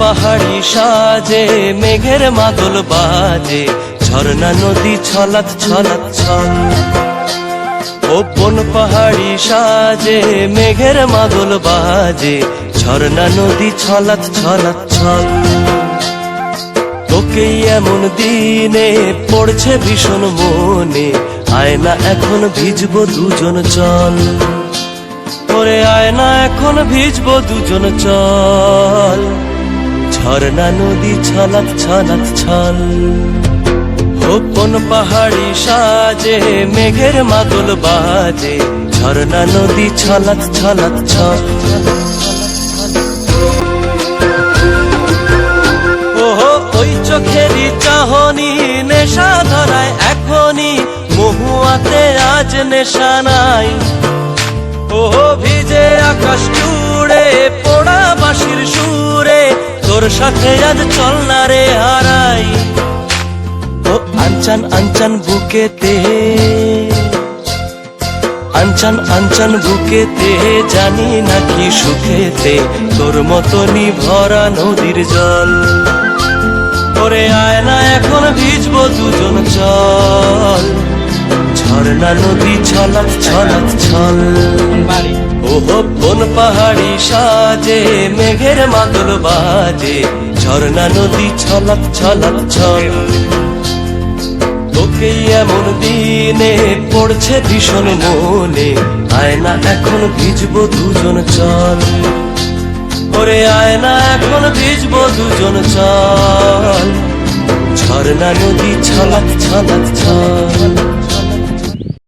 পাহাড়ি সাজে, মেঘের মাদল বাজে, ঝর্ণা নদী ছলাত ছলাত ছল। ও পাহাড়ি সাজে, মেঘের মাদল বাজে, ঝর্ণা নদী ছলাত ছলাত ছল। তোকেই এমন দিনে পড়ছে ভীষণ মনে, আয়না এখন ভিজবো দুজন চল। ওরে আয়না এখন ভিজব দুজন চল। ঝর্ণা নদী ছলাত ছলাত ছল। ওপন পাহাড়ি সাজে, মেঘের মাদল বাজে। ঝর্ণা নদী ছলাত ছলাত ছল। ওহো, ওই চোখেরই চাহনি, নেশা ধরায় এখনই। মহুয়াতে আজ নেশা নাই। ওহো, ভিজে সাথে আজ চল না রে হারাই। ও আনচান আনচান বুকেতে। আনচান আনচান বুকেতে, জানি নাকি সুখেতে তোর মতনই ভরা নদীর জল। ওরে আয়না, এখন ভিজবো দুজন চল। ঝর্ণা নদী ছলাত ছলাত ছল। পাহাড়ি সাজে, মেঘের মাদল বাজে, ঝর্ণা নদী ছলাত ছলাত ছল। তোকে এমন দিনে পড়ছে ভীষণ মনে, আয়না এখন ভিজবো দুজন চল। ওরে আয়না এখন ভিজবো দুজন চল। ঝর্ণা নদী ছলাত ছলাত ছল।